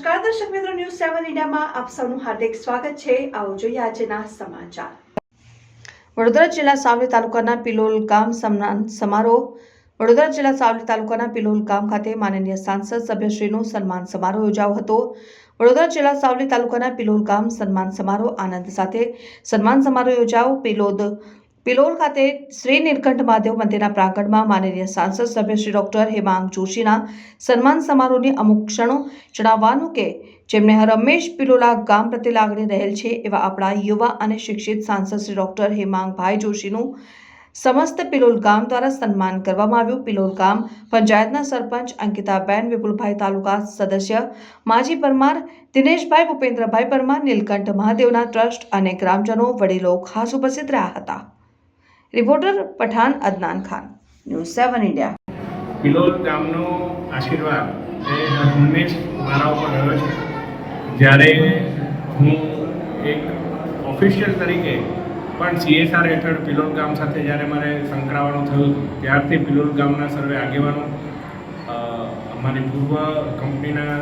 ન્યૂઝમાં આપ સૌનું હાર્દિક સ્વાગત છે. આવો જોઈએ આજના સમાચાર. વડોદરા જિલ્લા સાવલી તાલુકાના પિલોલ ગામ સન્માન સમારોહ વડોદરા જિલ્લા સાવલી તાલુકાના પિલોલ ગામ ખાતે માનનીય સાંસદ સભ્યશ્રીનો સન્માન સમારોહ યોજાયો હતો. વડોદરા જિલ્લા સાવલી તાલુકાના પિલોલ ગામ સન્માન સમારોહ આનંદ સાથે સન્માન સમારોહ યોજાયો. પિલોદ પિલોલ ખાતે શ્રી નીલકંઠ મહાદેવ મંદિરના પ્રાંગણમાં માનનીય સાંસદ સભ્ય શ્રી ડોક્ટર હેમાંગ જોશીના સન્માન સમારોહની અમુક ક્ષણો જણાવવાનું કે જેમને હરમેશ પિલોલા ગામ પ્રત્યે લાગણી રહેલ છે એવા આપણા યુવા અને શિક્ષિત સાંસદ શ્રી ડોક્ટર હેમાંગભાઈ જોશીનું સમસ્ત પિલોલ ગામ દ્વારા સન્માન કરવામાં આવ્યું. પિલોલ ગામ પંચાયતના સરપંચ અંકિતાબેન, વિપુલભાઈ તાલુકા સદસ્ય માજી પરમાર, દિનેશભાઈ, ભૂપેન્દ્રભાઈ પરમાર, નીલકંઠ મહાદેવના ટ્રસ્ટ અને ગ્રામજનો વડીલો ખાસ ઉપસ્થિત રહ્યા હતા. Reporter Pathan Adnan Khan. News seven India. Pilol ગામનો આશીર્વાદ એ હંમેશ મારા ઉપર રહ્યો છે. જ્યારે હું એક ઓફિશિયલ તરીકે પણ સીએસઆર હેઠળ પિલોલ ગામ સાથે જ્યારે મારે સંકળાવાનું થયું, ત્યારથી પિલોલ ગામના સર્વે આગેવાનો અમારી પૂર્વ કંપનીના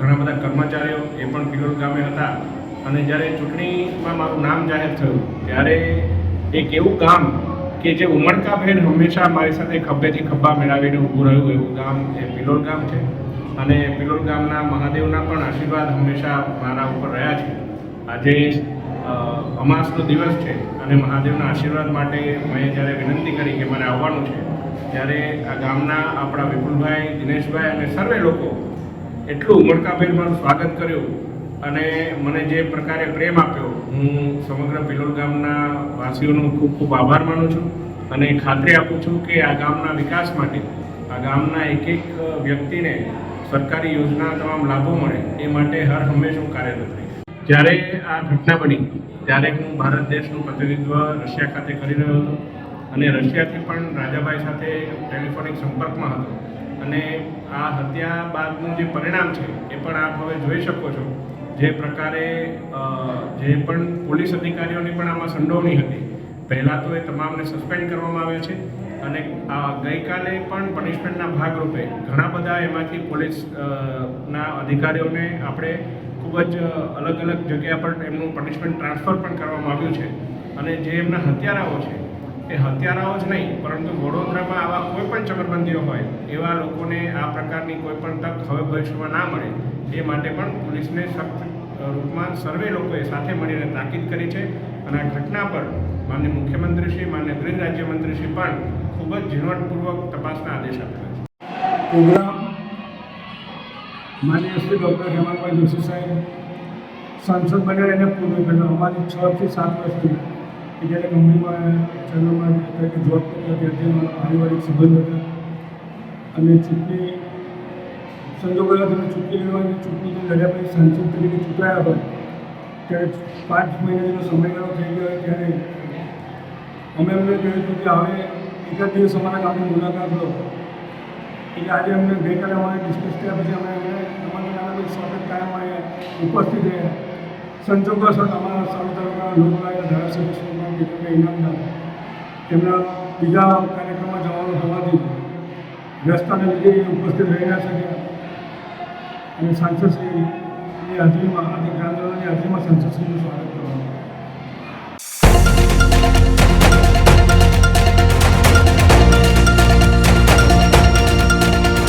ઘણા બધા કર્મચારીઓ એ પણ પિલોલ ગામે હતા. અને જ્યારે ચૂંટણીમાં મારું નામ જાહેર થયું, ત્યારે એક એવું ગામ કે જે ઉમળકાભેર હંમેશા મારી સાથે ખભેથી ખભા મેળવીને ઊભું રહ્યું, એવું ગામ એ પિલોલ ગામ છે. અને પિલોલ ગામના મહાદેવના પણ આશીર્વાદ હંમેશા મારા ઉપર રહ્યા છે. આજે અમાસનો દિવસ છે અને મહાદેવના આશીર્વાદ માટે મેં જ્યારે વિનંતી કરી કે મારે આવવાનું છે, ત્યારે આ ગામના આપણા વિપુલભાઈ, દિનેશભાઈ અને સર્વે લોકો એટલું ઉમળકાભેર મારું સ્વાગત કર્યું અને મને જે પ્રકારે પ્રેમ આપ્યો, હું સમગ્ર પિલોલ ગામના વાસીઓનો ખૂબ ખૂબ આભાર માનું છું અને ખાતરી આપું છું કે આ ગામના વિકાસ માટે, આ ગામના એક એક વ્યક્તિને સરકારી યોજના તમામ લાભો મળે, એ માટે હર હંમેશ હું કાર્યરત રહીશ. જ્યારે આ ઘટના બની, ત્યારે હું ભારત દેશનું પ્રતિનિધિત્વ રશિયા ખાતે કરી રહ્યો હતો અને રશિયાથી પણ રાજાભાઈ સાથે ટેલિફોનિક સંપર્કમાં હતો. અને આ હત્યા બાદનું જે પરિણામ છે, એ પણ આપ હવે જોઈ શકો છો. જે પ્રકારે જે પણ પોલીસ અધિકારીઓની પણ આમાં સંડોવણી હતી, પહેલાં તો એ તમામને સસ્પેન્ડ કરવામાં આવ્યા છે અને આ ગઈકાલે પણ પનિશમેન્ટના ભાગરૂપે ઘણા બધા એમાંથી પોલીસ ના અધિકારીઓને આપણે ખૂબ જ અલગ અલગ જગ્યા પર એમનું પનિશમેન્ટ ટ્રાન્સફર પણ કરવામાં આવ્યું છે અને જે એમના હત્યારાઓ છે એ હત્યારાઓ જ નહીં, પરંતુ વડોદરામાં આવા કોઈ પણ ચક્રબંધીઓ હોય, એવા લોકોને આ પ્રકારની કોઈ પણ તક હવે ભવિષ્યમાં ના મળે, એ માટે પણ પોલીસને સખ્ત રૂપમાં સર્વે લોકોએ સાથે મળીને તાકીદ કરી છે. અને આ ઘટના પર માન્ય મુખ્યમંત્રીશ્રી, માન્ય ગૃહ રાજ્યમંત્રીશ્રી પણ ખૂબ જ ઝીણવટપૂર્વક તપાસના આદેશ આપેલા છે. પ્રોગ્રામ માન્ય શ્રી ડૉક્ટર હેમંતભાઈ જોશી સાહેબ સાંસદ બન્યા એને પૂર્ણ કર્યું. અમારી છ થી સાત વર્ષથી કે જ્યારે કંપનીમાં તરીકે જોબ કરતા ત્યારથી પારિવારિક સંબંધ હતા. અને ચૂંટણી સંજોગો તમે ચૂંટણી લેવાની ચૂંટણી લડ્યા પછી સાંસદ તરીકે ચૂંટાયા હોય ત્યારે પાંચ મહિના જેનો સમયગાળો થઈ ગયો ત્યારે અમે એમને કહ્યું હતું કે હવે એક જ દિવસ અમારા ગામની મુલાકાત લો. એટલે આજે અમને ગઈકાલે અમારે ડિસ્કસ થયા પછી અમે એમને અમારા નાના સ્વાગત કાયમ અહીંયા ઉપસ્થિત રહ્યા. સંજોગોસર અમારા સાઉથ તાલુકાના લોકો ધારાસભ્ય દીપકભાઈ ઇનામદાર તેમના બીજા કાર્યક્રમમાં જવાનું હોવાથી વ્યસ્તતાને લીધે ઉપસ્થિત રહી ના શક્યા. અને સાંસદશ્રીની હાજરીમાં, આજે ગ્રામજનોની હાજરીમાં સાંસદશ્રીનું સ્વાગત કરવાનું